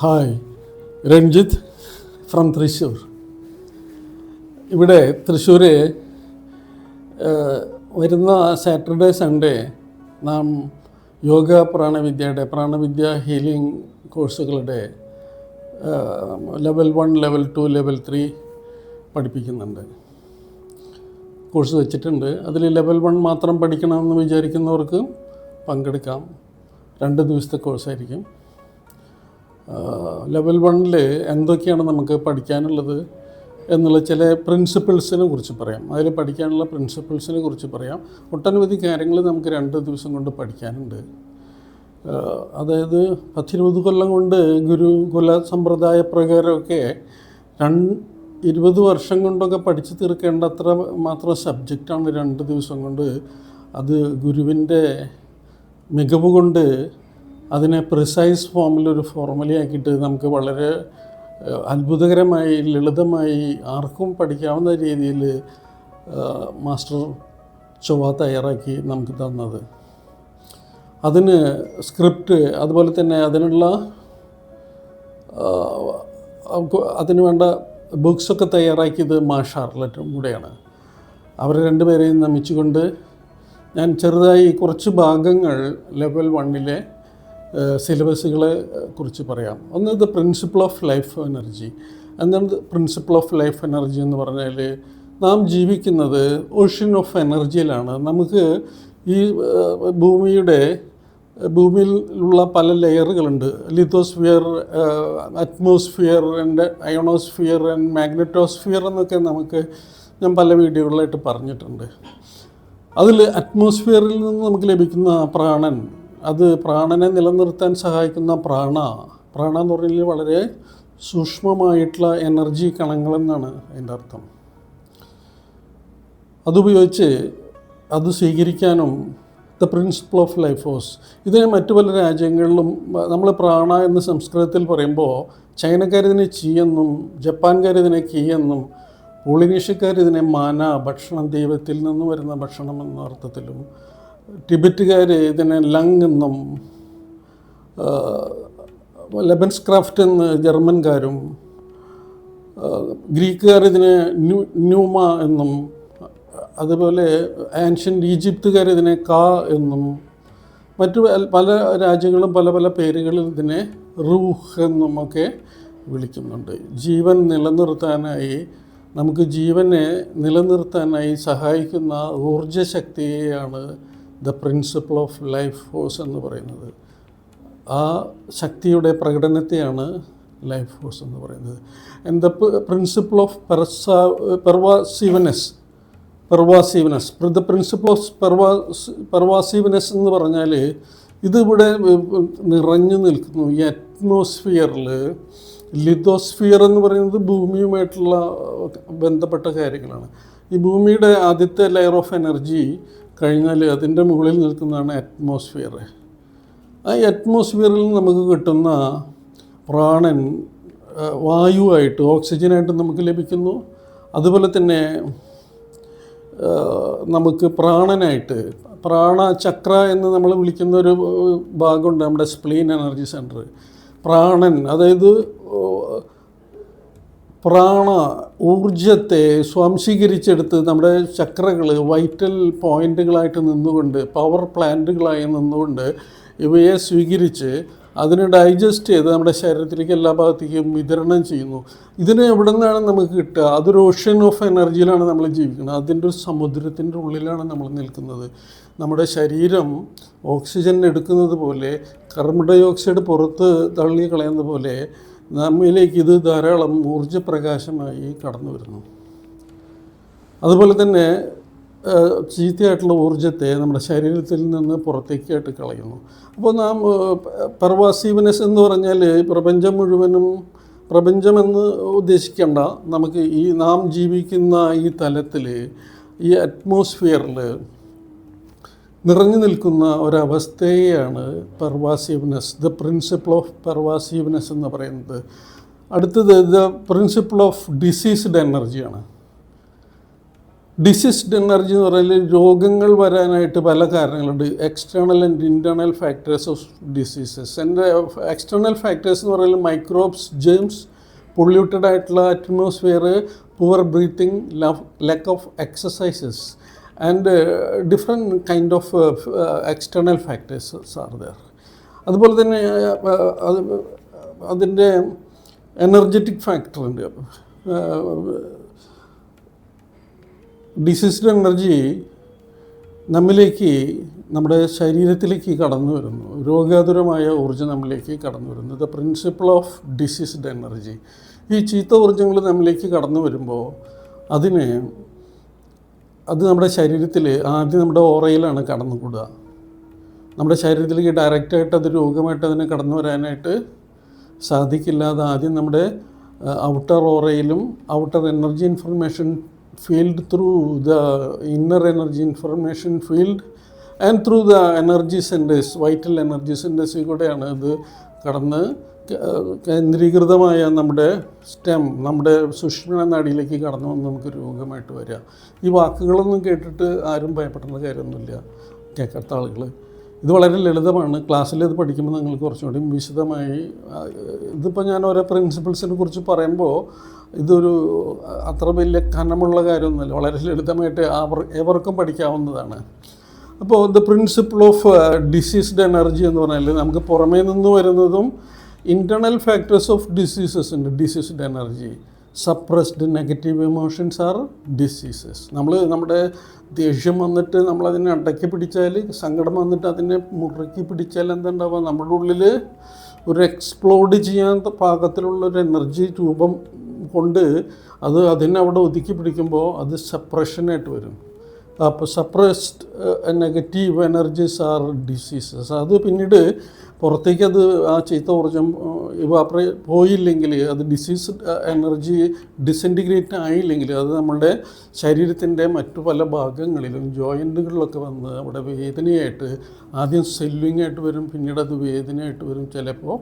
Hi Ranjith from Thrissur ഇവിടെ തൃശ്ശൂർ വരുന്ന Saturday Sunday നാം യോഗ പ്രാണവിദ്യയുടെ പ്രാണവിദ്യ ഹീലിംഗ് കോഴ്സുകളുടെ level one level two level three പഠിപ്പിക്കുന്നുണ്ട്. കോഴ്സ് വെച്ചിട്ടുണ്ട്. അതിൽ ലെവൽ വൺ മാത്രം പഠിക്കണമെന്ന് വിചാരിക്കുന്നവർക്ക് പങ്കെടുക്കാം. രണ്ട് ദിവസത്തെ കോഴ്സായിരിക്കും ലെവൽ വണ്ണിൽ എന്തൊക്കെയാണ് നമുക്ക് പഠിക്കാനുള്ളത് എന്നുള്ള ചില പ്രിൻസിപ്പിൾസിനെ കുറിച്ച് പറയാം. അതിൽ പഠിക്കാനുള്ള പ്രിൻസിപ്പിൾസിനെ കുറിച്ച് പറയാം. ഒട്ടനവധി കാര്യങ്ങൾ നമുക്ക് രണ്ട് ദിവസം കൊണ്ട് പഠിക്കാനുണ്ട്. അതായത് പത്തിരുപത് കൊല്ലം കൊണ്ട് ഗുരുകുല സമ്പ്രദായ പ്രകാരമൊക്കെ രണ്ട് ഇരുപത് വർഷം കൊണ്ടൊക്കെ പഠിച്ചു തീർക്കേണ്ട അത്ര മാത്രം സബ്ജക്റ്റാണ് രണ്ട് ദിവസം കൊണ്ട് അത് ഗുരുവിന്റെ മികവ് കൊണ്ട് അതിനെ പ്രിസൈസ് ഫോമിൽ ഒരു ഫോർമുലയാക്കിയിട്ട് നമുക്ക് വളരെ അത്ഭുതകരമായി ലളിതമായി ആർക്കും പഠിക്കാവുന്ന രീതിയിൽ മാസ്റ്റർ ചൊവ്വ തയ്യാറാക്കി നമുക്ക് തന്നത്. അതിന് സ്ക്രിപ്റ്റ് അതുപോലെ തന്നെ അതിനുള്ള അതിന് വേണ്ട ബുക്സൊക്കെ തയ്യാറാക്കിയത് മാ ഷാർലറ്റും കൂടെയാണ്. അവർ രണ്ടുപേരെയും നമിച്ചുകൊണ്ട് ഞാൻ ചെറുതായി കുറച്ച് ഭാഗങ്ങൾ ലെവൽ വണ്ണിലെ സിലബസുകളെ കുറിച്ച് പറയാം. ഒന്ന് the principle of life energy എന്താണ് പ്രിൻസിപ്പിൾ ഓഫ് ലൈഫ് എനർജി എന്ന് പറഞ്ഞാൽ നാം ജീവിക്കുന്നത് ഓഷ്യൻ ഓഫ് എനർജിയിലാണ് നമുക്ക് ഈ ഭൂമിയുടെ ഭൂമിയിലുള്ള പല ലെയറുകളുണ്ട്. Lithosphere atmosphere and ionosphere and magnetosphere എന്നൊക്കെ നമുക്ക് ഞാൻ പല വീഡിയോകളിലായിട്ട് പറഞ്ഞിട്ടുണ്ട്. അതിൽ അറ്റ്മോസ്ഫിയറിൽ നിന്ന് നമുക്ക് ലഭിക്കുന്ന പ്രാണൻ അത് പ്രാണനെ നിലനിർത്താൻ സഹായിക്കുന്ന പ്രാണ. പ്രാണ എന്ന് പറഞ്ഞാൽ വളരെ സൂക്ഷ്മമായിട്ടുള്ള എനർജി കണങ്ങളെന്നാണ് അതിന്റെ അർത്ഥം. അതുപയോഗിച്ച് അത് സ്വീകരിക്കാനും the principle of life force. ഇതിനെ മറ്റു പല രാജ്യങ്ങളിലും നമ്മൾ പ്രാണ എന്ന് സംസ്കൃതത്തിൽ പറയുമ്പോൾ ചൈനക്കാരിതിനെ ചീ എന്നും ജപ്പാൻകാരിതിനെ കീ എന്നും പോളിനീഷ്യക്കാർ ഇതിനെ മാന ഭക്ഷണം ദൈവത്തിൽ നിന്ന് വരുന്ന ഭക്ഷണം എന്ന അർത്ഥത്തിലും ടിബറ്റുകാർ ഇതിനെ ലങ് എന്നും ലെബൻസ് ക്രാഫ്റ്റ് എന്ന് ജർമ്മൻകാരും ഗ്രീക്കുകാർ ഇതിനെ ന്യൂ ന്യൂമ എന്നും അതുപോലെ ആൻഷ്യന്റ് ഈജിപ്തുകാർ ഇതിനെ കാ എന്നും മറ്റു പല- രാജ്യങ്ങളും പല പല പേരുകളിൽ ഇതിനെ റൂഹ് എന്നും ഒക്കെ വിളിക്കുന്നുണ്ട്. ജീവൻ നിലനിർത്താനായി നമുക്ക് ജീവനെ നിലനിർത്താനായി സഹായിക്കുന്ന ഊർജശക്തിയെയാണ് the principle of life force എന്ന് പറയുന്നത്. ആ ശക്തിയുടെ പ്രകടനത്തെയാണ് ലൈഫ് ഫോഴ്സ് എന്ന് പറയുന്നത്. And the principle of പെർസാ pervasiveness pervasiveness the principle of പെർവാസ് pervasiveness എന്ന് പറഞ്ഞാൽ ഇതിവിടെ നിറഞ്ഞു നിൽക്കുന്നു. ഈ അറ്റ്മോസ്ഫിയറിൽ ലിതോസ്ഫിയർ എന്ന് പറയുന്നത് ഭൂമിയുമായിട്ടുള്ള ബന്ധപ്പെട്ട കാര്യങ്ങളാണ്. ഈ ഭൂമിയുടെ ആദ്യത്തെ ലെയർ ഓഫ് എനർജി കഴിഞ്ഞാൽ അതിന്റെ മുകളിൽ നിൽക്കുന്നതാണ് അറ്റ്മോസ്ഫിയർ ആ അറ്റ്മോസ്ഫിയറിൽ നമുക്ക് കിട്ടുന്ന പ്രാണൻ വായുവായിട്ട് ഓക്സിജനായിട്ട് നമുക്ക് ലഭിക്കുന്നു. അതുപോലെ തന്നെ നമുക്ക് പ്രാണനായിട്ട് പ്രാണചക്ര എന്ന് നമ്മൾ വിളിക്കുന്ന ഒരു ഭാഗമുണ്ട് നമ്മുടെ സ്പ്ലീൻ എനർജി സെന്റർ പ്രാണൻ അതായത് പ്രാണ ഊർജത്തെ സ്വാംശീകരിച്ചെടുത്ത് നമ്മുടെ ചക്രകൾ വൈറ്റൽ പോയിന്റുകളായിട്ട് നിന്നുകൊണ്ട് പവർ പ്ലാന്റുകളായി നിന്നുകൊണ്ട് ഇവയെ സ്വീകരിച്ച് അതിനെ ഡൈജസ്റ്റ് ചെയ്ത് നമ്മുടെ ശരീരത്തിലേക്ക് എല്ലാ ഭാഗത്തേക്കും വിതരണം ചെയ്യുന്നു. ഇതിനെ എവിടെ നിന്നാണ് നമുക്ക് കിട്ടുക? അതൊരു ഓഷൻ ഓഫ് എനർജിയിലാണ് നമ്മൾ ജീവിക്കുന്നത്. അതിന്റെ ഒരു സമുദ്രത്തിന്റെ ഉള്ളിലാണ് നമ്മൾ നിൽക്കുന്നത്. നമ്മുടെ ശരീരം ഓക്സിജൻ എടുക്കുന്നത് പോലെ കാർബൺ ഡൈ ഓക്സൈഡ് പുറത്ത് തള്ളി കളയുന്നത് പോലെ നമ്മിലേക്ക് ഇത് ധാരാളം ഊർജപ്രകാശമായി കടന്നു വരുന്നു. അതുപോലെ തന്നെ ചീത്തയായിട്ടുള്ള ഊർജത്തെ നമ്മുടെ ശരീരത്തിൽ നിന്ന് പുറത്തേക്കായിട്ട് കളയുന്നു. അപ്പോൾ നാം പെർവാസീവ്നെസ് എന്ന് പറഞ്ഞാൽ പ്രപഞ്ചം മുഴുവനും പ്രപഞ്ചമെന്ന് ഉദ്ദേശിക്കേണ്ട നമുക്ക് ഈ നാം ജീവിക്കുന്ന ഈ തലത്തിൽ ഈ അറ്റ്മോസ്ഫിയറിൽ നിറഞ്ഞു നിൽക്കുന്ന ഒരവസ്ഥയെയാണ് pervasiveness the principle of pervasiveness എന്ന് പറയുന്നത്. അടുത്തത് ദ പ്രിൻസിപ്പിൾ ഓഫ് ഡിസീസ്ഡ് എനർജിയാണ് ഡിസീസ്ഡ് എനർജി എന്ന് പറയുന്നത് രോഗങ്ങൾ വരാനായിട്ട് പല കാരണങ്ങളുണ്ട്. External and internal factors of diseases എന്റെ എക്സ്റ്റേണൽ ഫാക്ടേഴ്സ് എന്ന് പറയുന്നത് മൈക്രോബ്സ് ജെംസ് പൊള്യൂട്ടഡ് ആയിട്ടുള്ള atmosphere poor breathing lack of exercises and different kind of external factors are there അതുപോലെ തന്നെ uh, അത് അതിന്റെ എനർജറ്റിക് ഫാക്ടർ ഉണ്ട്. ഡിസീസ്ഡ് എനർജി നമ്മിലേക്ക് നമ്മുടെ ശരീരത്തിലേക്ക് കടന്നു വരുന്നു. രോഗാതുരമായ ഊർജം നമ്മിലേക്ക് കടന്നു വരുന്നു. The principle of diseased energy ഈ ചീത്ത ഊർജങ്ങൾ നമ്മിലേക്ക് കടന്നു വരുമ്പോൾ അതിന് അത് നമ്മുടെ ശരീരത്തിൽ ആദ്യം നമ്മുടെ ഓറയിലാണ് കടന്നു കൂടുക നമ്മുടെ ശരീരത്തിലേക്ക് ഡയറക്റ്റായിട്ട് അത് രോഗമായിട്ട് അതിനെ കടന്നു വരാനായിട്ട് സാധിക്കില്ല അത് ആദ്യം നമ്മുടെ outer ഓറയിലും outer energy information field through the inner energy information field and through the energy centres vital energy സെന്റേഴ്സിൽ കൂടെയാണ് ഇത് കടന്ന് കേന്ദ്രീകൃതമായ നമ്മുടെ സ്റ്റെം നമ്മുടെ സുഷ്മ നാടിയിലേക്ക് കടന്നു വന്ന് നമുക്ക് രോഗമായിട്ട് വരിക. ഈ വാക്കുകളൊന്നും കേട്ടിട്ട് ആരും ഭയപ്പെടേണ്ട കാര്യമൊന്നുമില്ല. കേൾക്കാത്ത ആളുകൾ. ഇത് വളരെ ലളിതമാണ്. ക്ലാസ്സിൽ ഇത് പഠിക്കുമ്പോൾ നിങ്ങൾക്ക് കുറച്ചുകൂടി വിശദമായി ഇതിപ്പോൾ ഞാൻ ഓരോ പ്രിൻസിപ്പിൾസിനെ കുറിച്ച് പറയുമ്പോൾ ഇതൊരു അത്ര വലിയ കനമുള്ള കാര്യമൊന്നുമല്ല. വളരെ ലളിതമായിട്ട് അവർ എവർക്കും പഠിക്കാവുന്നതാണ്. അപ്പോൾ the principle of diseased energy എന്ന് പറഞ്ഞാൽ നമുക്ക് പുറമേ നിന്ന് വരുന്നതും ഇന്റേർണൽ ഫാക്ടേഴ്സ് ഓഫ് ഡിസീസസ് ഉണ്ട്. Diseased energy suppressed negative emotions are diseases നമ്മൾ നമ്മുടെ ദേഷ്യം വന്നിട്ട് നമ്മളതിനെ അടക്കി പിടിച്ചാൽ സങ്കടം വന്നിട്ട് അതിനെ മുറുക്കി പിടിച്ചാൽ എന്തുണ്ടാവുക? നമ്മുടെ ഉള്ളിൽ ഒരു എക്സ്പ്ലോഡ് ചെയ്യാൻ പാകത്തിലുള്ള ഒരു എനർജി രൂപം കൊണ്ട് അത് അതിനെ അവിടെ ഒതുക്കി പിടിക്കുമ്പോൾ അത് സപ്രഷനായിട്ട് വരും. Suppressed negative energies are diseases അത് പിന്നീട് പുറത്തേക്ക് അത് ആ ചീത്ത ഊർജം ഇവാപ്രേ പോയില്ലെങ്കിൽ അത് ഡിസീസ് എനർജി ഡിസിന്റിഗ്രേറ്റ് ആയില്ലെങ്കിൽ അത് നമ്മുടെ ശരീരത്തിന്റെ മറ്റു പല ഭാഗങ്ങളിലും ജോയിന്റുകളിലൊക്കെ വന്ന് അവിടെ വേദനയായിട്ട് ആദ്യം സെല്ലിങ് ആയിട്ട് വരും പിന്നീട് അത് വേദനയായിട്ട് വരും. ചിലപ്പോൾ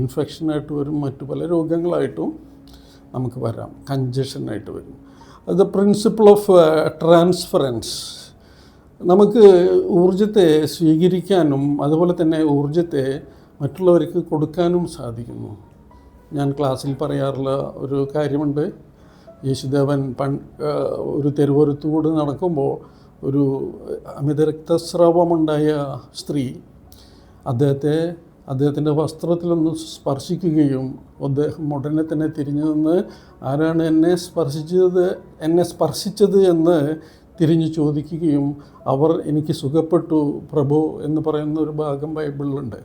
ഇൻഫെക്ഷനായിട്ട് വരും മറ്റു പല രോഗങ്ങളായിട്ടും നമുക്ക് വരാം കഞ്ചഷനായിട്ട് വരും. അത് പ്രിൻസിപ്പിൾ ഓഫ് ട്രാൻസ്ഫറൻസ് നമുക്ക് ഊർജത്തെ സ്വീകരിക്കാനും അതുപോലെ തന്നെ ഊർജത്തെ മറ്റുള്ളവർക്ക് കൊടുക്കാനും സാധിക്കുന്നു. ഞാൻ ക്ലാസ്സിൽ പറയാറുള്ള ഒരു കാര്യമുണ്ട്. യേശുദേവൻ പൺ ഒരു തെരുവോരത്തുകൂടി നടക്കുമ്പോൾ ഒരു അമിത രക്തസ്രാവമുണ്ടായ സ്ത്രീ അദ്ദേഹത്തെ അദ്ദേഹത്തിന്റെ വസ്ത്രത്തിലൊന്ന് സ്പർശിക്കുകയും അദ്ദേഹം ഉടനെ തന്നെ തിരിഞ്ഞു നിന്ന് ആരാണ് എന്നെ സ്പർശിച്ചത് എന്നെ സ്പർശിച്ചത് എന്ന് തിരിഞ്ഞു ചോദിക്കുകയും അവർ എനിക്ക് സുഖപ്പെട്ടു പ്രഭു എന്ന് പറയുന്ന ഒരു ഭാഗം ബൈബിളിലുണ്ട്.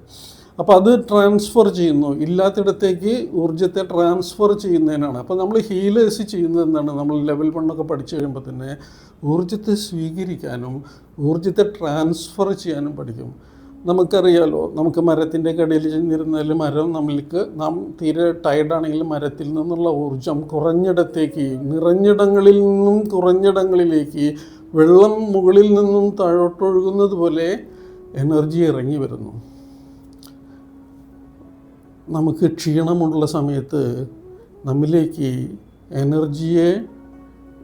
അപ്പോൾ അത് ട്രാൻസ്ഫർ ചെയ്യുന്നു. ഇല്ലാത്തിടത്തേക്ക് ഊർജത്തെ ട്രാൻസ്ഫർ ചെയ്യുന്നതിനാണ്. അപ്പോൾ നമ്മൾ ഹീലേഴ്സ് ചെയ്യുന്നത് എന്താണ്? നമ്മൾ ലെവൽ വണ്ണൊക്കെ പഠിച്ചു കഴിയുമ്പോൾ തന്നെ ഊർജത്തെ സ്വീകരിക്കാനും ഊർജത്തെ ട്രാൻസ്ഫർ ചെയ്യാനും പഠിക്കും. നമുക്കറിയാലോ നമുക്ക് മരത്തിന്റെ കടയിൽ ചെന്നിരുന്നാൽ മരം നമ്മൾക്ക് നാം തീരെ ടയർഡാണെങ്കിൽ മരത്തിൽ നിന്നുള്ള ഊർജം കുറഞ്ഞിടത്തേക്ക് നിറഞ്ഞിടങ്ങളിൽ നിന്നും കുറഞ്ഞിടങ്ങളിലേക്ക് വെള്ളം മുകളിൽ നിന്നും താഴോട്ടൊഴുകുന്നത് പോലെ എനർജി ഇറങ്ങി വരുന്നു. നമുക്ക് ക്ഷീണമുള്ള സമയത്ത് നമ്മിലേക്ക് എനർജിയെ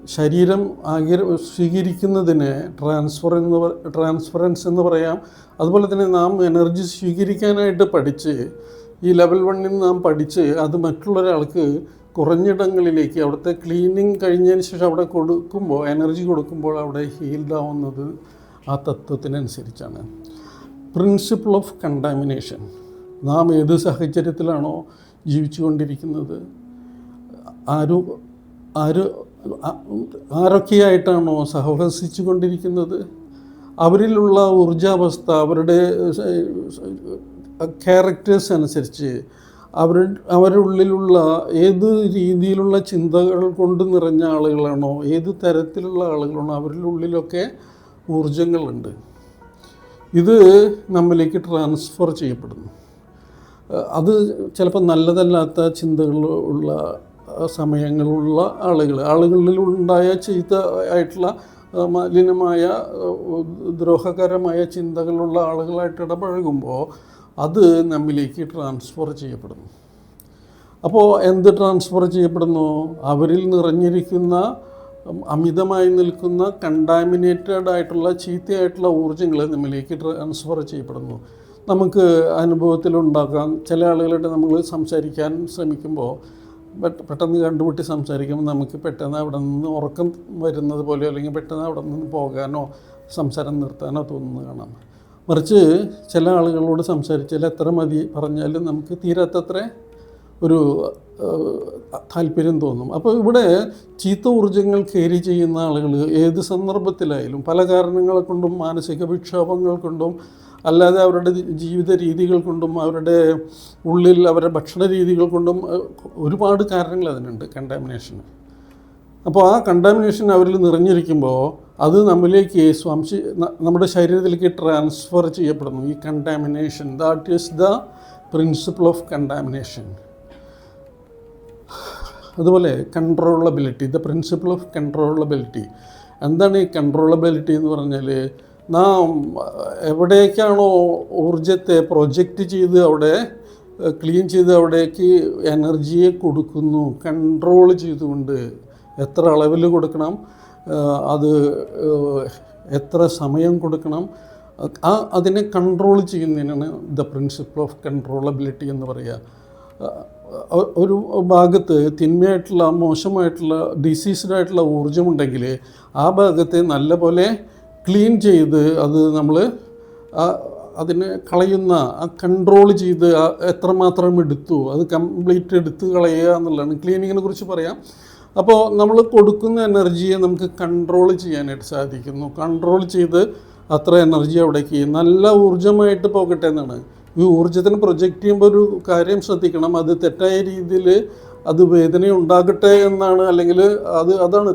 ശരീരം ആകിര സ്വീകരിക്കുന്നതിന് ട്രാൻസ്ഫർ എന്ന് ട്രാൻസ്ഫറൻസ് എന്ന് പറയാം. അതുപോലെ തന്നെ നാം എനർജി സ്വീകരിക്കാനായിട്ട് പഠിച്ച് ഈ ലെവൽ വണ്ണിൽ നാം പഠിച്ച് അത് മറ്റുള്ളൊരാൾക്ക് കുറഞ്ഞിടങ്ങളിലേക്ക് അവിടുത്തെ ക്ലീനിങ് കഴിഞ്ഞതിന് ശേഷം അവിടെ കൊടുക്കുമ്പോൾ എനർജി കൊടുക്കുമ്പോൾ അവിടെ ഹീൽഡ് ആവുന്നത് ആ തത്വത്തിനനുസരിച്ചാണ്. പ്രിൻസിപ്പിൾ ഓഫ് കണ്ടാമിനേഷൻ നാം ഏത് സാഹചര്യത്തിലാണോ ജീവിച്ചുകൊണ്ടിരിക്കുന്നത് ആരും ആര് ആരൊക്കെയായിട്ടാണോ സഹവസിച്ചു കൊണ്ടിരിക്കുന്നത് അവരിലുള്ള ഊർജാവസ്ഥ അവരുടെ ക്യാരക്ടേഴ്സ് അനുസരിച്ച് അവർ അവരുടെ ഉള്ളിലുള്ള ഏത് രീതിയിലുള്ള ചിന്തകൾ കൊണ്ട് നിറഞ്ഞ ആളുകളാണോ ഏത് തരത്തിലുള്ള ആളുകളാണോ അവരുടെ ഉള്ളിലൊക്കെ ഊർജങ്ങളുണ്ട്. ഇത് നമ്മിലേക്ക് ട്രാൻസ്ഫർ ചെയ്യപ്പെടുന്നു. അത് ചിലപ്പോൾ നല്ലതല്ലാത്ത ചിന്തകൾ ഉള്ള സമയങ്ങളുള്ള ആളുകൾ. ആളുകളിൽ ഉണ്ടായ ചീത്ത ആയിട്ടുള്ള മലിനമായ ദ്രോഹകരമായ ചിന്തകളുള്ള ആളുകളായിട്ട് ഇടപഴകുമ്പോൾ അത് നമ്മിലേക്ക് ട്രാൻസ്ഫർ ചെയ്യപ്പെടുന്നു. അപ്പോൾ എന്ത് ട്രാൻസ്ഫർ ചെയ്യപ്പെടുന്നു? അവരിൽ നിറഞ്ഞിരിക്കുന്ന അമിതമായി നിൽക്കുന്ന കണ്ടാമിനേറ്റഡ് ആയിട്ടുള്ള ചീത്തയായിട്ടുള്ള ഊർജങ്ങൾ നമ്മിലേക്ക് ട്രാൻസ്ഫർ ചെയ്യപ്പെടുന്നു. നമുക്ക് അനുഭവത്തിലുണ്ടാക്കാം ചില ആളുകളായിട്ട് നമ്മൾ സംസാരിക്കാൻ ശ്രമിക്കുമ്പോൾ പെട്ടെന്ന് കണ്ടുമുട്ടി സംസാരിക്കുമ്പോൾ നമുക്ക് പെട്ടെന്ന് അവിടെ നിന്ന് ഉറക്കം വരുന്നത് പോലെയോ അല്ലെങ്കിൽ പെട്ടെന്ന് അവിടെ നിന്ന് പോകാനോ സംസാരം നിർത്താനോ തോന്നുന്നത് കാണാം. മറിച്ച് ചില ആളുകളോട് സംസാരിച്ചാൽ എത്ര മതി പറഞ്ഞാലും നമുക്ക് തീരാത്തത്ര ഒരു താല്പര്യം തോന്നും. അപ്പോൾ ഇവിടെ ചീത്ത ഊർജങ്ങൾ കയറി ചെയ്യുന്ന ആളുകൾ ഏത് സന്ദർഭത്തിലായാലും പല കാരണങ്ങളെ കൊണ്ടും മാനസിക വിക്ഷോഭങ്ങൾ കൊണ്ടും അല്ലാതെ അവരുടെ ജീവിത രീതികൾ കൊണ്ടും അവരുടെ ഉള്ളിൽ അവരുടെ ഭക്ഷണ രീതികൾ കൊണ്ടും ഒരുപാട് കാരണങ്ങൾ അതിനുണ്ട് കണ്ടാമിനേഷന് അപ്പോൾ ആ കണ്ടാമിനേഷൻ അവരിൽ നിറഞ്ഞിരിക്കുമ്പോൾ അത് നമ്മിലേക്ക് സ്വാംശി നമ്മുടെ ശരീരത്തിലേക്ക് ട്രാൻസ്ഫർ ചെയ്യപ്പെടുന്നു. ഈ contamination that is the principle of contamination അതുപോലെ controllability the principle of controllability എന്താണ് ഈ കൺട്രോളബിലിറ്റി എന്ന് പറഞ്ഞാൽ നാം എവിടേക്കാണോ ഊർജത്തെ പ്രൊജക്റ്റ് ചെയ്ത് അവിടെ ക്ലീൻ ചെയ്ത് അവിടേക്ക് എനർജിയെ കൊടുക്കുന്നു കൺട്രോൾ ചെയ്തുകൊണ്ട് എത്ര അളവിൽ കൊടുക്കണം അത് എത്ര സമയം കൊടുക്കണം ആ അതിനെ കൺട്രോൾ ചെയ്യുന്നതിനാണ് ദ പ്രിൻസിപ്പിൾ ഓഫ് കൺട്രോളബിലിറ്റി എന്ന് പറയുക. ഒരു ഭാഗത്ത് തിന്മയായിട്ടുള്ള മോശമായിട്ടുള്ള ഡിസീസ്ഡായിട്ടുള്ള ഊർജമുണ്ടെങ്കിൽ ആ ഭാഗത്തെ നല്ലപോലെ ക്ലീൻ ചെയ്ത് അത് നമ്മൾ അതിനെ കളയുന്ന ആ കൺട്രോൾ ചെയ്ത് എത്രമാത്രം എടുത്തു അത് കംപ്ലീറ്റ് എടുത്ത് കളയുക എന്നുള്ളതാണ്. ക്ലീനിങ്ങിനെ കുറിച്ച് പറയാം. അപ്പോൾ നമ്മൾ കൊടുക്കുന്ന എനർജിയെ നമുക്ക് കൺട്രോൾ ചെയ്യാനായിട്ട് സാധിക്കുന്നു. കൺട്രോൾ ചെയ്ത് അത്ര എനർജി അവിടേക്ക് നല്ല ഊർജമായിട്ട് പോകട്ടെ എന്നാണ്. ഈ ഊർജത്തിന് പ്രൊജക്റ്റ് ചെയ്യുമ്പോൾ ഒരു കാര്യം ശ്രദ്ധിക്കണം. അത് തെറ്റായ രീതിയിൽ അത് വേദന ഉണ്ടാകട്ടെ എന്നാണ് അല്ലെങ്കിൽ അത് അതാണ്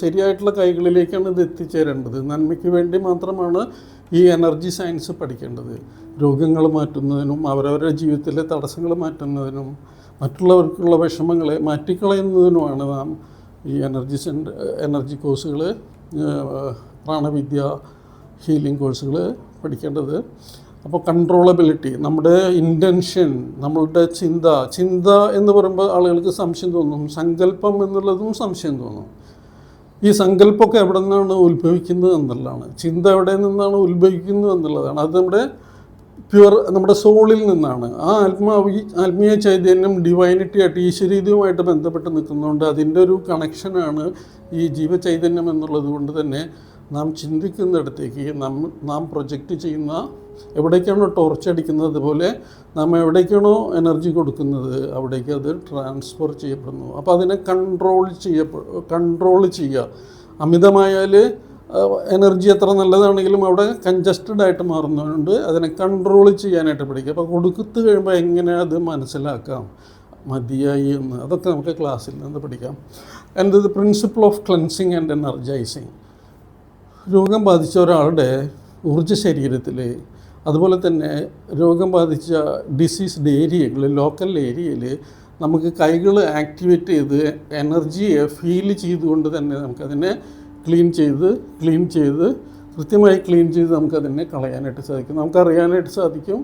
ശരിയായിട്ടുള്ള കൈകളിലേക്കാണ് ഇത് എത്തിച്ചേരേണ്ടത്. നന്മയ്ക്ക് വേണ്ടി മാത്രമാണ് ഈ എനർജി സയൻസ് പഠിക്കേണ്ടത്. രോഗങ്ങൾ മാറ്റുന്നതിനും അവരവരുടെ ജീവിതത്തിലെ തടസ്സങ്ങൾ മാറ്റുന്നതിനും മറ്റുള്ളവർക്കുള്ള വിഷമങ്ങളെ മാറ്റിക്കളയുന്നതിനുമാണ് നാം ഈ എനർജി സെന്റർ എനർജി കോഴ്സുകൾ പ്രാണവിദ്യ ഹീലിംഗ് കോഴ്സുകൾ പഠിക്കേണ്ടത്. അപ്പോൾ കൺട്രോളബിലിറ്റി നമ്മുടെ ഇന്റൻഷൻ നമ്മളുടെ ചിന്ത ചിന്ത എന്ന് പറയുമ്പോൾ ആളുകൾക്ക് സംശയം തോന്നും സങ്കല്പം എന്നുള്ളതും സംശയം തോന്നും. ഈ സങ്കല്പമൊക്കെ എവിടെ നിന്നാണ് ഉത്ഭവിക്കുന്നത് എന്നുള്ളതാണ്. ചിന്ത എവിടെ നിന്നാണ് ഉത്ഭവിക്കുന്നത് എന്നുള്ളതാണ്. അത് നമ്മുടെ പ്യുവർ നമ്മുടെ സോളിൽ നിന്നാണ്. ആ ആത്മാവി ആത്മീയ ചൈതന്യം ഡിവൈനിറ്റി ആയിട്ട് ഈശ്വരീതിയുമായിട്ട് ബന്ധപ്പെട്ട് നിൽക്കുന്നതുകൊണ്ട് അതിന്റെ ഒരു കണക്ഷനാണ് ഈ ജീവചൈതന്യം എന്നുള്ളത് കൊണ്ട് തന്നെ നാം ചിന്തിക്കുന്നിടത്തേക്ക് നാം നാം പ്രൊജക്റ്റ് ചെയ്യുന്ന എവിടേക്കാണോ ടോർച്ച് അടിക്കുന്നത് അതുപോലെ നമ്മൾ എവിടേക്കാണോ എനർജി കൊടുക്കുന്നത് അവിടേക്ക് അത് ട്രാൻസ്ഫർ ചെയ്യപ്പെടുന്നു. അപ്പോൾ അതിനെ കൺട്രോൾ ചെയ്യപ്പെ കൺട്രോൾ ചെയ്യുക. അമിതമായാൽ എനർജി എത്ര നല്ലതാണെങ്കിലും അവിടെ കൺജസ്റ്റഡ് ആയിട്ട് മാറുന്നതുകൊണ്ട് അതിനെ കൺട്രോൾ ചെയ്യാനായിട്ട് പഠിക്കുക. അപ്പോൾ കൊടുക്കത്ത് കഴിയുമ്പോൾ എങ്ങനെ അത് മനസ്സിലാക്കാം? മതിയായി എന്ന്. അതൊക്കെ നമുക്ക് ക്ലാസ്സിൽ നിന്ന് പഠിക്കാം. And the principle of cleansing and energising രോഗം ബാധിച്ച ഒരാളുടെ ഊർജ ശരീരത്തിൽ അതുപോലെ തന്നെ രോഗം ബാധിച്ച ഡിസീസ്ഡ് ഏരിയകൾ ലോക്കൽ ഏരിയയിൽ നമുക്ക് കൈകൾ ആക്ടിവേറ്റ് ചെയ്ത് എനർജിയെ ഫീൽ ചെയ്തുകൊണ്ട് തന്നെ നമുക്കതിനെ ക്ലീൻ ചെയ്ത് ക്ലീൻ ചെയ്ത് കൃത്യമായി ക്ലീൻ ചെയ്ത് നമുക്കതിനെ കളയാനായിട്ട് സാധിക്കും. നമുക്കറിയാനായിട്ട് സാധിക്കും.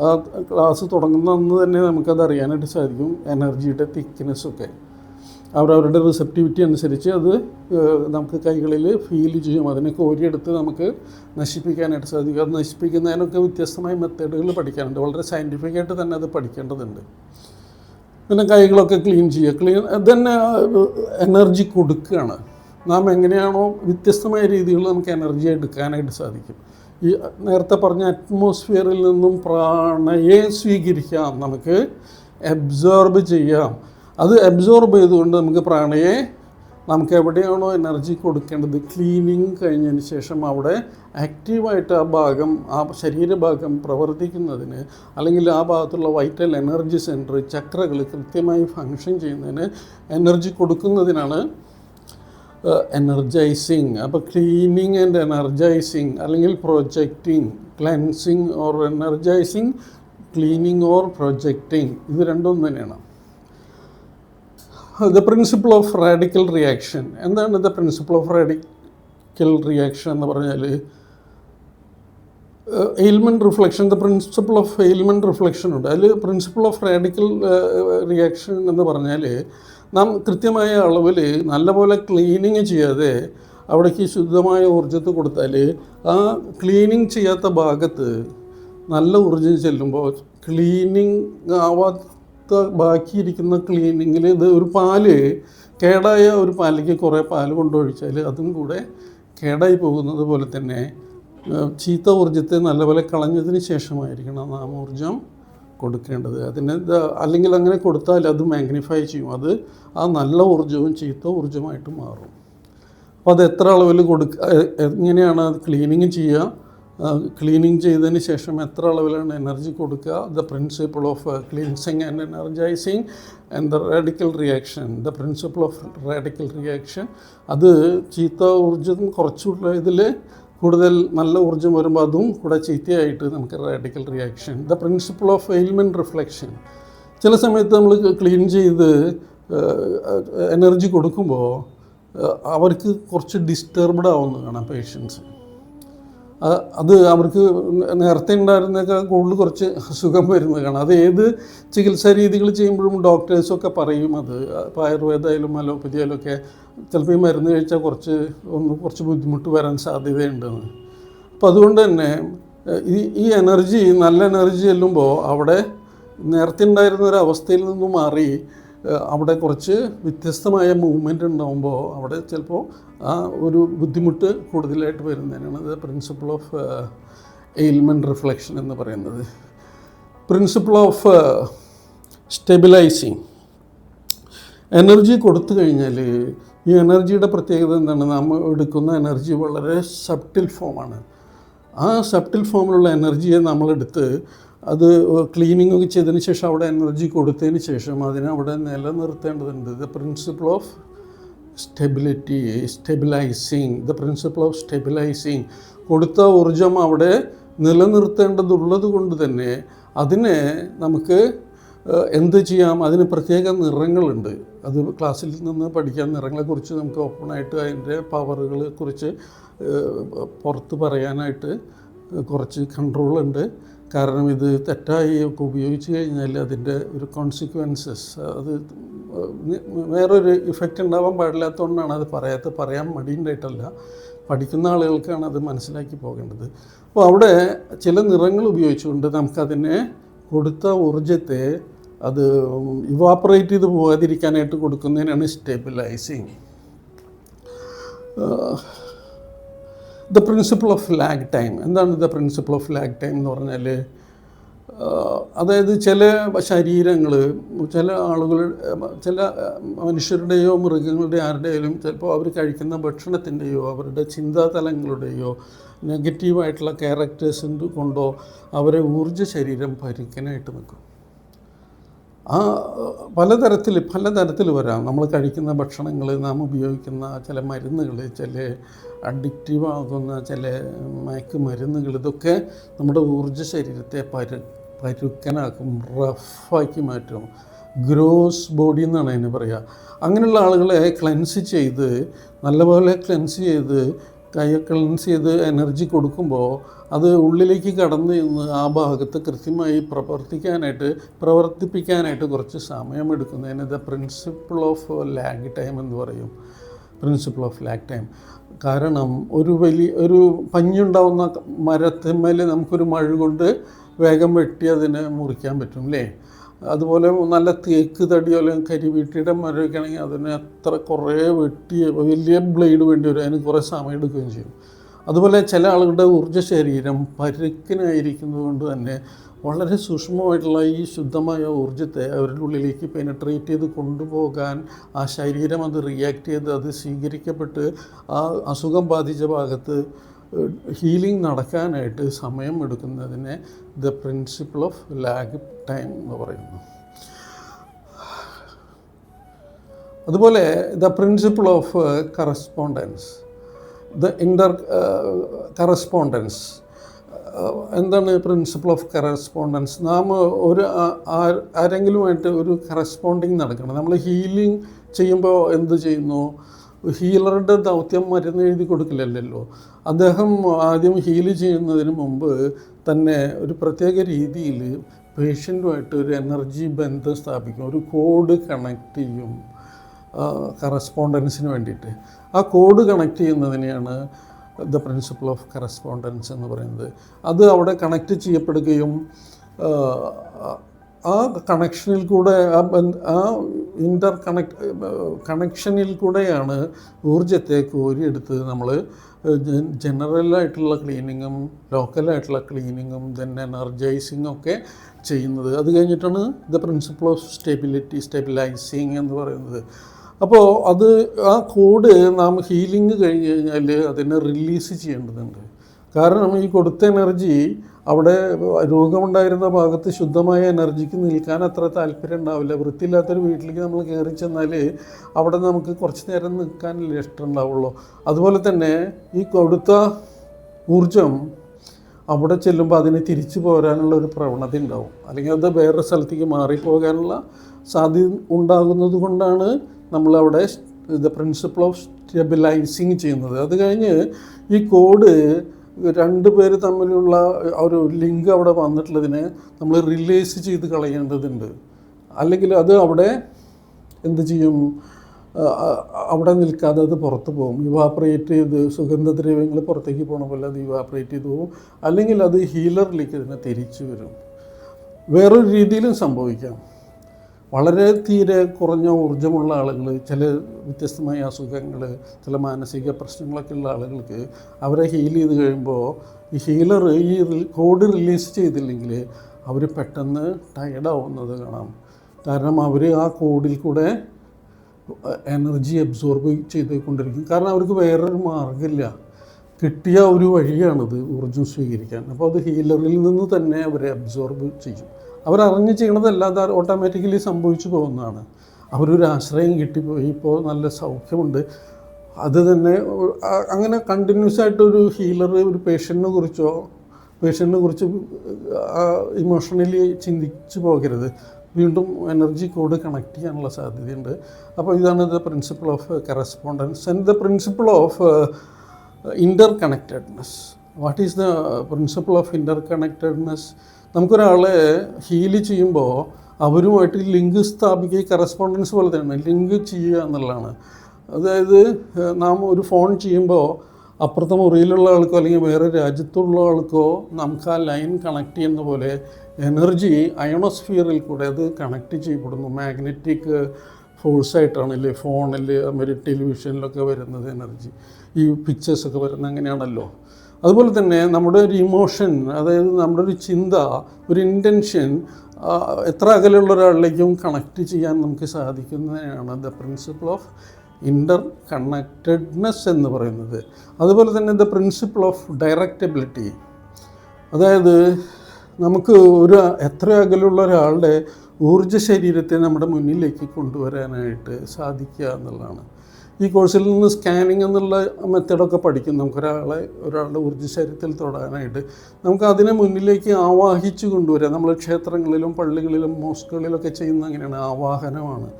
ആ ക്ലാസ് തുടങ്ങുന്ന അന്ന് തന്നെ നമുക്കത് അറിയാനായിട്ട് സാധിക്കും എനർജിയുടെ തിക്നെസ്സൊക്കെ അവരവരുടെ റിസപ്റ്റിവിറ്റി അനുസരിച്ച് അത് നമുക്ക് കൈകളിൽ ഫീൽ ചെയ്യും. അതിനെ കോരിയെടുത്ത് നമുക്ക് നശിപ്പിക്കാനായിട്ട് സാധിക്കും. അത് നശിപ്പിക്കുന്നതിനൊക്കെ വ്യത്യസ്തമായ മെത്തേഡുകൾ പഠിക്കാനുണ്ട്. വളരെ സയന്റിഫിക് ആയിട്ട് തന്നെ അത് പഠിക്കേണ്ടതുണ്ട്. പിന്നെ കൈകളൊക്കെ ക്ലീൻ ചെയ്യുക. ക്ലീൻ തന്നെ എനർജി കൊടുക്കുകയാണ്. നാം എങ്ങനെയാണോ വ്യത്യസ്തമായ രീതികളിൽ നമുക്ക് എനർജി എടുക്കാനായിട്ട് സാധിക്കും. ഈ നേരത്തെ പറഞ്ഞ അറ്റ്മോസ്ഫിയറിൽ നിന്നും പ്രാണയെ സ്വീകരിക്കാം. നമുക്ക് അബ്സോർബ് ചെയ്യാം. അത് അബ്സോർബ് ചെയ്തുകൊണ്ട് നമുക്ക് പ്രാണയെ നമുക്ക് എവിടെയാണോ എനർജി കൊടുക്കേണ്ടത്? ക്ലീനിങ് കഴിഞ്ഞതിന് ശേഷം അവിടെ ആക്റ്റീവായിട്ട് ആ ഭാഗം ആ ശരീരഭാഗം പ്രവർത്തിക്കുന്നതിന് അല്ലെങ്കിൽ ആ ഭാഗത്തുള്ള വൈറ്റൽ എനർജി സെന്റർ ചക്രകൾ കൃത്യമായി ഫങ്ഷൻ ചെയ്യുന്നതിന് എനർജി കൊടുക്കുന്നതിനാണ് എനർജൈസിങ് അപ്പോൾ ക്ലീനിങ് ആൻഡ് എനർജൈസിങ് അല്ലെങ്കിൽ projecting cleansing or energising cleaning or projecting ഇത് രണ്ടും തന്നെയാണ്. The principle of radical reaction എന്താണ് the principle of radical reaction എന്ന് പറഞ്ഞാൽ ailment reflection the principle of ailment reflection ഉണ്ട്. അതിൽ പ്രിൻസിപ്പിൾ ഓഫ് റാഡിക്കൽ റിയാക്ഷൻ എന്ന് പറഞ്ഞാൽ നാം കൃത്യമായ അളവിൽ നല്ലപോലെ ക്ലീനിങ് ചെയ്യാതെ അവിടേക്ക് ശുദ്ധമായ ഊർജത്ത് കൊടുത്താൽ ആ ക്ലീനിങ് ചെയ്യാത്ത ഭാഗത്ത് നല്ല ഊർജം ചെല്ലുമ്പോൾ ക്ലീനിങ് ആവാത്ത ബാക്കിയിരിക്കുന്ന ക്ലീനിങ്ങിൽ ഇത് ഒരു പാൽ കേടായ ഒരു പാലിലേക്ക് കുറേ പാൽ കൊണ്ടൊഴിച്ചാൽ അതും കൂടെ കേടായി പോകുന്നത് പോലെ തന്നെ ചീത്ത ഊർജത്തെ നല്ലപോലെ കളഞ്ഞതിന് ശേഷമായിരിക്കണം നാം ഊർജം കൊടുക്കേണ്ടത്. അതിന് അല്ലെങ്കിൽ അങ്ങനെ കൊടുത്താൽ അത് മാഗ്നിഫൈ ചെയ്യും. അത് ആ നല്ല ഊർജവും ചീത്ത ഊർജമായിട്ട് മാറും. അപ്പോൾ അത് എത്ര അളവിൽ കൊടുക്ക എങ്ങനെയാണ് ക്ലീനിങ് ചെയ്യുക? ക്ലീനിങ് ചെയ്തതിന് ശേഷം എത്ര അളവിലാണ് എനർജി കൊടുക്കുക? The principle of cleansing and energising and the radical reaction the principle of radical reaction അത് ചീത്ത ഊർജം കുറച്ചുള്ള ഇതിൽ കൂടുതൽ നല്ല ഊർജം വരുമ്പോൾ അതും കൂടെ ചീത്തയായിട്ട് നമുക്ക് radical reaction the principle of ailment reflection ചില സമയത്ത് നമ്മൾ ക്ലീൻ ചെയ്ത് എനർജി കൊടുക്കുമ്പോൾ അവർക്ക് കുറച്ച് ഡിസ്റ്റർബ്ഡ് ആവുന്നു കാണാം പേഷ്യൻസ് അത് അവർക്ക് നേരത്തെ ഉണ്ടായിരുന്നേക്കാൾ കൂടുതൽ കുറച്ച് സുഖം വരുന്നത് കാണാം അത് ഏത് ചികിത്സാ രീതികൾ ചെയ്യുമ്പോഴും ഡോക്ടേഴ്സൊക്കെ പറയും അത്. ഇപ്പോൾ ആയുർവേദമായാലും അലോപ്പതി ആയാലും ഒക്കെ ചിലപ്പോൾ ഈ മരുന്ന് കഴിച്ചാൽ കുറച്ച് ഒന്ന് കുറച്ച് ബുദ്ധിമുട്ട് വരാൻ സാധ്യതയുണ്ടെന്ന്. അപ്പോൾ അതുകൊണ്ട് തന്നെ ഈ ഈ എനർജി നല്ല എനർജി ചെല്ലുമ്പോൾ അവിടെ നേരത്തെ ഉണ്ടായിരുന്ന ഒരു അവസ്ഥയിൽ നിന്നും മാറി അവിടെ കുറച്ച് വ്യത്യസ്തമായ മൂവ്മെന്റ് ഉണ്ടാകുമ്പോൾ അവിടെ ചിലപ്പോൾ ആ ഒരു ബുദ്ധിമുട്ട് കൂടുതലായിട്ട് വരുന്നതിനാണ് ഇത് പ്രിൻസിപ്പിൾ ഓഫ് എയിൽമെന്റ് റിഫ്ലക്ഷൻ എന്ന് പറയുന്നത്. പ്രിൻസിപ്പിൾ ഓഫ് സ്റ്റെബിലൈസിങ് എനർജി കൊടുത്തു കഴിഞ്ഞാൽ ഈ എനർജിയുടെ പ്രത്യേകത എന്താണ്? നമ്മൾ എടുക്കുന്ന എനർജി വളരെ സബ്റ്റിൽ ഫോമാണ് ആ സബ്റ്റിൽ ഫോമിലുള്ള എനർജിയെ നമ്മളെടുത്ത് അത് ക്ലീനിങ് ഒക്കെ ചെയ്തതിന് ശേഷം അവിടെ എനർജി കൊടുത്തതിന് ശേഷം അതിനെ അവിടെ നിലനിർത്തേണ്ടതുണ്ട്. The principle of stability stabilising the principle of stabilising കൊടുത്ത ഊർജം അവിടെ നിലനിർത്തേണ്ടതുള്ളത് കൊണ്ട് തന്നെ അതിനെ നമുക്ക് എന്ത് ചെയ്യാം? അതിന് പ്രത്യേക നിറങ്ങളുണ്ട്. അത് ക്ലാസ്സിൽ നിന്ന് പഠിക്കാൻ നിറങ്ങളെക്കുറിച്ച് നമുക്ക് ഓപ്പണായിട്ട് അതിന്റെ പവറുകളെ കുറിച്ച് പുറത്ത് പറയാനായിട്ട് കുറച്ച് കൺട്രോൾ ഉണ്ട്. കാരണം ഇത് തെറ്റായി ഒക്കെ ഉപയോഗിച്ച് കഴിഞ്ഞാൽ അതിന്റെ ഒരു കോൺസിക്വൻസസ് അത് വേറൊരു ഇഫക്റ്റ് ഉണ്ടാവാൻ പാടില്ലാത്തതുകൊണ്ടാണ് അത് പറയാത്ത പറയാൻ മടിയുണ്ടായിട്ടല്ല. പഠിക്കുന്ന ആളുകൾക്കാണ് അത് മനസ്സിലാക്കി പോകേണ്ടത്. അപ്പോൾ അവിടെ ചില നിറങ്ങൾ ഉപയോഗിച്ചുകൊണ്ട് നമുക്കതിനെ കൊടുത്ത ഊർജത്തെ അത് ഇവാപ്പറേറ്റ് ചെയ്ത് പോകാതിരിക്കാനായിട്ട് കൊടുക്കുന്നതിനാണ് stabilising the principle of lag time എന്താണ് the principle of lag time എന്ന് പറഞ്ഞാൽ അതായത് ചില ശരീരങ്ങൾ ചില ആളുകൾ ചില മനുഷ്യരുടെയോ മൃഗങ്ങളുടെയോ ആരുടെയും ചിലപ്പോൾ അവർ കഴിക്കുന്ന ഭക്ഷണത്തിന്റെയോ അവരുടെ ചിന്താതലങ്ങളുടെയോ നെഗറ്റീവായിട്ടുള്ള ക്യാരക്ടേഴ്സിന്റെ കൊണ്ടോ അവരെ ഊർജ ശരീരം ഭരിക്കാനായിട്ട് നിൽക്കും. ആ പലതരത്തിൽ പലതരത്തിൽ വരാം. നമ്മൾ കഴിക്കുന്ന ഭക്ഷണങ്ങൾ നാം ഉപയോഗിക്കുന്ന ചില മരുന്നുകൾ ചില അഡിക്റ്റീവ് ആകുന്ന ചില മയക്ക് മരുന്നുകൾ ഇതൊക്കെ നമ്മുടെ ഊർജ ശരീരത്തെ പരു പരുക്കനാക്കും റഫാക്കി മാറ്റും. ഗ്രോസ് ബോഡി എന്നാണ് അതിന് പറയുക. അങ്ങനെയുള്ള ആളുകളെ ക്ലെൻസ് ചെയ്ത് നല്ലപോലെ ക്ലെൻസ് ചെയ്ത് കൈ ക്ലൻസ് ചെയ്ത് എനർജി കൊടുക്കുമ്പോൾ അത് ഉള്ളിലേക്ക് കടന്നു ചെന്ന് ആ ഭാഗത്ത് കൃത്യമായി പ്രവർത്തിക്കാനായിട്ട് പ്രവർത്തിപ്പിക്കാനായിട്ട് കുറച്ച് സമയമെടുക്കുന്നതിന് the principle of lag time എന്ന് പറയും. പ്രിൻസിപ്പിൾ ഓഫ് ലാഗ് ടൈം കാരണം ഒരു വലിയ ഒരു പഞ്ഞുണ്ടാവുന്ന മരത്തിന്മേൽ നമുക്കൊരു മഴ കൊണ്ട് വേഗം വെട്ടി അതിനെ മുറിക്കാൻ പറ്റും അല്ലേ അതുപോലെ നല്ല തേക്ക് തടിയോ അല്ലെങ്കിൽ കരിവീട്ടിയുടെ മരമൊക്കെ അതിനെ അത്ര കുറേ വെട്ടി വലിയ ബ്ലേഡ് വേണ്ടി വരും. അതിന് കുറേ സമയം എടുക്കുകയും ചെയ്യും. അതുപോലെ ചില ആളുകളുടെ ഊർജ ശരീരം പരുക്കനായിരിക്കുന്നത് കൊണ്ട് തന്നെ വളരെ സൂക്ഷ്മമായിട്ടുള്ള ഈ ശുദ്ധമായ ഊർജത്തെ അവരുടെ ഉള്ളിലേക്ക് പെനട്രേറ്റ് ചെയ്ത് കൊണ്ടുപോകാൻ ആ ശരീരം അത് റിയാക്ട് ചെയ്ത് അത് സ്വീകരിക്കപ്പെട്ട് ആ അസുഖം ബാധിച്ച ഭാഗത്ത് ഹീലിംഗ് നടക്കാനായിട്ട് സമയം എടുക്കുന്നതിനെ the principle of lag time എന്ന് പറയുന്നു. അതുപോലെ the principle of correspondence the inter correspondence എന്താണ് പ്രിൻസിപ്പിൾ ഓഫ് കറസ്പോണ്ടൻസ്? നാം ഒരു ആരെങ്കിലുമായിട്ട് ഒരു കറസ്പോണ്ടിങ് നടക്കണം. നമ്മൾ ഹീലിംഗ് ചെയ്യുമ്പോൾ എന്ത് ചെയ്യുന്നു? ഹീലറുടെ ദൗത്യം മരുന്ന് എഴുതി കൊടുക്കില്ലല്ലോ അദ്ദേഹം ആദ്യം ഹീൽ ചെയ്യുന്നതിന് മുമ്പ് തന്നെ ഒരു പ്രത്യേക രീതിയിൽ പേഷ്യന്റുമായിട്ട് ഒരു എനർജി ബന്ധം സ്ഥാപിക്കും. ഒരു കോഡ് കണക്ട് ചെയ്യും കറസ്പോണ്ടൻസിന് വേണ്ടിയിട്ട്. ആ കോഡ് കണക്ട് ചെയ്യുന്നതിനെയാണ് ദ പ്രിൻസിപ്പിൾ ഓഫ് കറസ്പോണ്ടൻസ് എന്ന് പറയുന്നത്. അത് അവിടെ കണക്ട് ചെയ്യപ്പെടുകയും ആ, കണക്ഷനിൽ കൂടെ ആ ആ ഇന്റർ കണക്ട് കണക്ഷനിൽ കൂടെയാണ് ഊർജത്തെ കോരിയെടുത്ത് നമ്മൾ ജനറലായിട്ടുള്ള ക്ലീനിങ്ങും ലോക്കലായിട്ടുള്ള ക്ലീനിങ്ങും ദെൻ എനർജൈസിങ്ങും ഒക്കെ ചെയ്യുന്നത്. അത് കഴിഞ്ഞിട്ടാണ് the principle of stability stabilising എന്ന് പറയുന്നത്. അപ്പോൾ അത് ആ കോഡ് നാം ഹീലിംഗ് കഴിഞ്ഞ് കഴിഞ്ഞാൽ അതിനെ റിലീസ് ചെയ്യേണ്ടതുണ്ട്. കാരണം ഈ കൊടുത്ത എനർജി അവിടെ രോഗമുണ്ടായിരുന്ന ഭാഗത്ത് ശുദ്ധമായ എനർജിക്ക് നിൽക്കാൻ അത്ര താല്പര്യം ഉണ്ടാവില്ല. വൃത്തിയില്ലാത്തൊരു വീട്ടിലേക്ക് നമ്മൾ കയറി ചെന്നാൽ അവിടെ നമുക്ക് കുറച്ച് നേരം നിൽക്കാനല്ലേ ഇഷ്ടം ഉണ്ടാവുള്ളൂ അതുപോലെ തന്നെ ഈ കൊടുത്ത ഊർജം അവിടെ ചെല്ലുമ്പോൾ അതിനെ തിരിച്ചു പോരാനുള്ള ഒരു പ്രവണത ഉണ്ടാവും. അല്ലെങ്കിൽ അത് വേറൊരു സ്ഥലത്തേക്ക് മാറിപ്പോകാനുള്ള സാധ്യത ഉണ്ടാകുന്നത് കൊണ്ടാണ് നമ്മളവിടെ ദ പ്രിൻസിപ്പിൾ ഓഫ് സ്റ്റെബിലൈസിങ് ചെയ്യുന്നത്. അത് കഴിഞ്ഞ് ഈ കോഡ് രണ്ട് പേര് തമ്മിലുള്ള ഒരു ലിങ്ക് അവിടെ വന്നിട്ടുള്ളതിനെ നമ്മൾ റിലേസ് ചെയ്ത് കളയേണ്ടതുണ്ട്. അല്ലെങ്കിൽ അത് അവിടെ എന്ത് ചെയ്യും? അവിടെ നിൽക്കാതെ അത് പുറത്ത് പോകും. ഇവാപ്പറേറ്റ് ചെയ്ത് സുഗന്ധദ്രവ്യങ്ങൾ പുറത്തേക്ക് പോകണ പോലെ അത് ഇവാപ്പറേറ്റ് ചെയ്ത് പോകും. അല്ലെങ്കിൽ അത് ഹീലറിലേക്ക് ഇതിനെ തിരിച്ചു വരും. വേറൊരു രീതിയിലും സംഭവിക്കാം. വളരെ തീരെ കുറഞ്ഞ ഊർജമുള്ള ആളുകൾ ചില വ്യത്യസ്തമായ അസുഖങ്ങൾ ചില മാനസിക പ്രശ്നങ്ങളൊക്കെ ഉള്ള ആളുകൾക്ക് അവരെ ഹീൽ ചെയ്ത് കഴിയുമ്പോൾ ഈ ഹീലർ ഈ കോഡ് റിലീസ് ചെയ്തില്ലെങ്കിൽ അവർ പെട്ടെന്ന് ടയർഡാവുന്നത് കാണാം. കാരണം അവർ ആ കോഡിൽ കൂടെ എനർജി അബ്സോർബ് ചെയ്തുകൊണ്ടിരിക്കും. കാരണം അവർക്ക് വേറൊരു മാർഗമില്ല. കിട്ടിയ ഒരു വഴിയാണിത് ഊർജം സ്വീകരിക്കാൻ. അപ്പോൾ അത് ഹീലറിൽ നിന്ന് തന്നെ അവരെ അബ്സോർബ് ചെയ്യും. അവരറിഞ്ഞ് ചെയ്യണതല്ലാതെ ഓട്ടോമാറ്റിക്കലി സംഭവിച്ചു പോകുന്നതാണ്. അവരൊരു ആശ്രയം കിട്ടിപ്പോയി ഇപ്പോൾ നല്ല സൗഖ്യമുണ്ട്. അത് തന്നെ അങ്ങനെ കണ്ടിന്യൂസ് ആയിട്ടൊരു ഹീലർ ഒരു പേഷ്യന്റിനെ കുറിച്ചോ പേഷ്യന്റിനെ കുറിച്ച് ഇമോഷണലി ചിന്തിച്ചു പോകരുത്. വീണ്ടും എനർജി കോഡ് കണക്ട് ചെയ്യാനുള്ള സാധ്യതയുണ്ട്. അപ്പോൾ ഇതാണ് the principle of correspondence and the principle of interconnectedness what is the principle of interconnectedness നമുക്കൊരാളെ heal ചെയ്യുമ്പോൾ അവരുമായിട്ട് ലിങ്ക് സ്ഥാപിക്കുക കറസ്പോണ്ടൻസ് പോലെ തന്നെ ലിങ്ക് ചെയ്യുക എന്നുള്ളതാണ്. അതായത് നാം ഒരു ഫോൺ ചെയ്യുമ്പോൾ അപ്പുറത്തെ മുറിയിലുള്ള ആൾക്കോ അല്ലെങ്കിൽ വേറെ രാജ്യത്തുള്ള ആൾക്കോ നമുക്ക് ആ ലൈൻ കണക്ട് ചെയ്യുന്ന പോലെ എനർജി അയണോസ്ഫിയറിൽ കൂടെ അത് കണക്ട് ചെയ്യപ്പെടുന്നു. മാഗ്നറ്റിക് ഫോഴ്സായിട്ടാണല്ലേ ഫോണിൽ ടെലിവിഷനിലൊക്കെ വരുന്നത് എനർജി ഈ പിക്ചേഴ്സൊക്കെ വരുന്നത് അങ്ങനെയാണല്ലോ. അതുപോലെ തന്നെ നമ്മുടെ ഒരു ഇമോഷൻ അതായത് നമ്മുടെ ഒരു ചിന്ത ഒരു ഇന്റൻഷൻ എത്ര അകലെയുള്ള ഒരാളിലേക്കും കണക്റ്റ് ചെയ്യാൻ നമുക്ക് സാധിക്കുന്നതിനാണ് the principle of interconnectedness എന്ന് പറയുന്നത്. അതുപോലെ തന്നെ ദ പ്രിൻസിപ്പിൾ ഓഫ് ഡയറക്റ്റബിലിറ്റി അതായത് നമുക്ക് ഒരു എത്ര അകലുള്ള ഒരാളുടെ ഊർജ ശരീരത്തെ നമ്മുടെ മുന്നിലേക്ക് കൊണ്ടുവരാനായിട്ട് സാധിക്കുക എന്നുള്ളതാണ്. ഈ കോഴ്സിൽ നിന്ന് സ്കാനിങ് എന്നുള്ള മെത്തേഡൊക്കെ പഠിക്കും. നമുക്കൊരാളെ ഒരാളുടെ ഊർജശരീരത്തിൽ തൊടാനായിട്ട്. നമുക്ക് അതിനെ മുന്നിലേക്ക് ആവാഹിച്ചു കൊണ്ടുവരാം. നമ്മൾ ക്ഷേത്രങ്ങളിലും പള്ളികളിലും മോസ്കുകളിലൊക്കെ ചെയ്യുന്ന അങ്ങനെയാണ്. ആവാഹനമാണ്.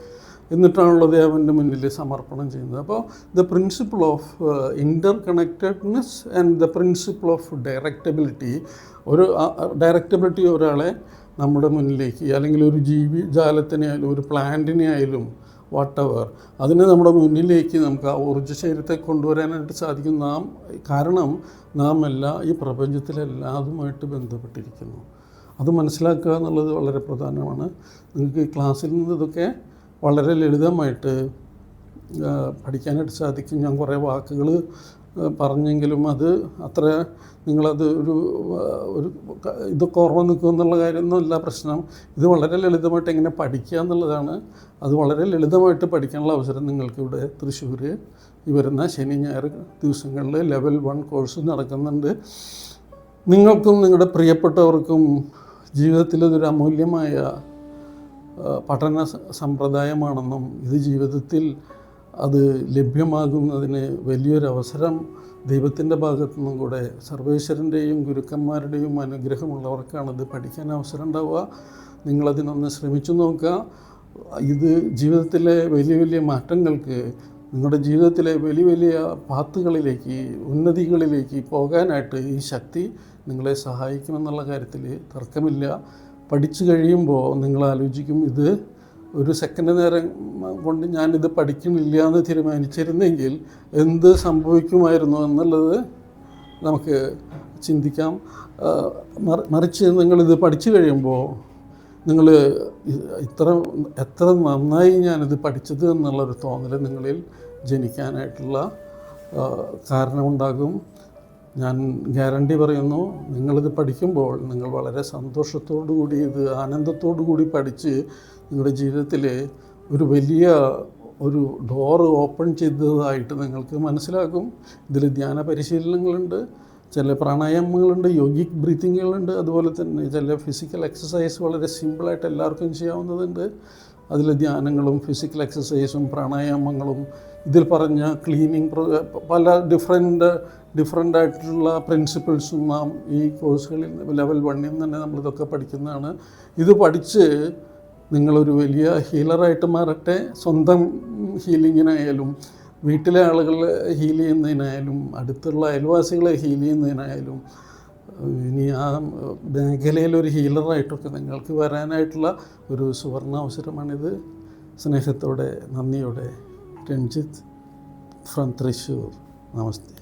എന്നിട്ടാണുള്ള ദേവന്റെ മുന്നിൽ സമർപ്പണം ചെയ്യുന്നത്. അപ്പോൾ the principle of interconnectedness and the principle of directability ഒരു ഡയറക്റ്റബിലിറ്റി ഒരാളെ നമ്മുടെ മുന്നിലേക്ക് അല്ലെങ്കിൽ ഒരു ജീവി ജാലത്തിനെ ആയാലും ഒരു പ്ലാന്റിനെ ആയാലും വാട്ടവർ അതിനെ നമ്മുടെ മുന്നിലേക്ക് നമുക്ക് ആ ഊർജശരീരത്തെ കൊണ്ടുവരാനായിട്ട് സാധിക്കും. നാം കാരണം നാം എല്ലാ ഈ പ്രപഞ്ചത്തിലെല്ലാതുമായിട്ട് ബന്ധപ്പെട്ടിരിക്കുന്നു. അത് മനസ്സിലാക്കുക എന്നുള്ളത് വളരെ പ്രധാനമാണ്. നിങ്ങൾക്ക് ക്ലാസ്സിൽ നിന്ന് ഇതൊക്കെ വളരെ ലളിതമായിട്ട് പഠിക്കാനായിട്ട് സാധിക്കും. ഞാൻ കുറേ വാക്കുകൾ പറഞ്ഞെങ്കിലും അത് അത്ര നിങ്ങളത് ഒരു ഒരു ഇതൊക്കെ ഓർമ്മ നിൽക്കും എന്നുള്ള കാര്യമൊന്നുമല്ല പ്രശ്നം. ഇത് വളരെ ലളിതമായിട്ട് എങ്ങനെ പഠിക്കുക എന്നുള്ളതാണ്. അത് വളരെ ലളിതമായിട്ട് പഠിക്കാനുള്ള അവസരം നിങ്ങൾക്കിവിടെ തൃശ്ശൂർ ഈ വരുന്ന ശനി ഞായർ ദിവസങ്ങളിൽ ലെവൽ വൺ കോഴ്സ് നടക്കുന്നുണ്ട്. നിങ്ങൾക്കും നിങ്ങളുടെ പ്രിയപ്പെട്ടവർക്കും ജീവിതത്തിൽ ഇതൊരു അമൂല്യമായ പഠന സമ്പ്രദായമാണെന്നും ഇത് ജീവിതത്തിൽ അത് ലഭ്യമാകുന്നതിന് വലിയൊരവസരം ദൈവത്തിന്റെ ഭാഗത്തു നിന്നും കൂടെ സർവേശ്വരന്റെയും ഗുരുക്കന്മാരുടെയും അനുഗ്രഹമുള്ളവർക്കാണ് ഇത് പഠിക്കാൻ അവസരം ഉണ്ടാവുക. നിങ്ങളതിനൊന്ന് ശ്രമിച്ചു നോക്കുക. ഇത് ജീവിതത്തിലെ വലിയ വലിയ മാറ്റങ്ങൾക്ക് നിങ്ങളുടെ ജീവിതത്തിലെ വലിയ വലിയ പാത്തുകളിലേക്ക് ഉന്നതികളിലേക്ക് പോകാനായിട്ട് ഈ ശക്തി നിങ്ങളെ സഹായിക്കുമെന്നുള്ള കാര്യത്തിൽ തർക്കമില്ല. പഠിച്ചു കഴിയുമ്പോൾ നിങ്ങൾ ആലോചിക്കും ഇത് ഒരു സെക്കൻഡ് നേരം കൊണ്ട് ഞാനിത് പഠിക്കണില്ല എന്ന് തീരുമാനിച്ചിരുന്നെങ്കിൽ എന്ത് സംഭവിക്കുമായിരുന്നു എന്നുള്ളത് നമുക്ക് ചിന്തിക്കാം. മറിച്ച് നിങ്ങളിത് പഠിച്ചു കഴിയുമ്പോൾ നിങ്ങൾ ഇത്ര എത്ര നന്നായി ഞാനിത് പഠിച്ചത് എന്നുള്ളൊരു തോന്നൽ നിങ്ങളിൽ ജനിക്കാനായിട്ടുള്ള കാരണമുണ്ടാകും. ഞാൻ ഗ്യാരണ്ടി പറയുന്നു നിങ്ങളിത് പഠിക്കുമ്പോൾ നിങ്ങൾ വളരെ സന്തോഷത്തോടു കൂടി ഇത് ആനന്ദത്തോടു കൂടി പഠിച്ച് നിങ്ങളുടെ ജീവിതത്തിൽ ഒരു വലിയ ഒരു ഡോറ് ഓപ്പൺ ചെയ്തതായിട്ട് നിങ്ങൾക്ക് മനസ്സിലാക്കും ഇതിൽ ധ്യാന പരിശീലനങ്ങളുണ്ട് ചില പ്രാണായാമങ്ങളുണ്ട് യോഗിക് ബ്രീത്തിങ്ങുകളുണ്ട് അതുപോലെ തന്നെ ചില ഫിസിക്കൽ എക്സസൈസ് വളരെ സിമ്പിളായിട്ട് എല്ലാവർക്കും ചെയ്യാവുന്നതുണ്ട്. അതിൽ ധ്യാനങ്ങളും ഫിസിക്കൽ എക്സസൈസും പ്രാണായാമങ്ങളും ഇതിൽ പറഞ്ഞ ക്ലീനിങ് പല ഡിഫറെന്റ് ഡിഫറെന്റ് ആയിട്ടുള്ള പ്രിൻസിപ്പിൾസും നാം ഈ കോഴ്സുകളിൽ ലെവൽ വണ്ണിൽ തന്നെ നമ്മളിതൊക്കെ പഠിക്കുന്നതാണ്. ഇത് പഠിച്ച് നിങ്ങളൊരു വലിയ ഹീലറായിട്ട് മാറട്ടെ. സ്വന്തം ഹീലിങ്ങിനായാലും വീട്ടിലെ ആളുകളെ ഹീൽ ചെയ്യുന്നതിനായാലും അടുത്തുള്ള അയൽവാസികളെ ഹീൽ ചെയ്യുന്നതിനായാലും ഇനി ആ മേഖലയിലൊരു ഹീലറായിട്ടൊക്കെ നിങ്ങൾക്ക് വരാനായിട്ടുള്ള ഒരു സുവർണ അവസരമാണിത്. സ്നേഹത്തോടെ നന്ദിയോടെ രഞ്ജിത്ത് ഫ്രം തൃശ്ശൂർ. നമസ്തേ.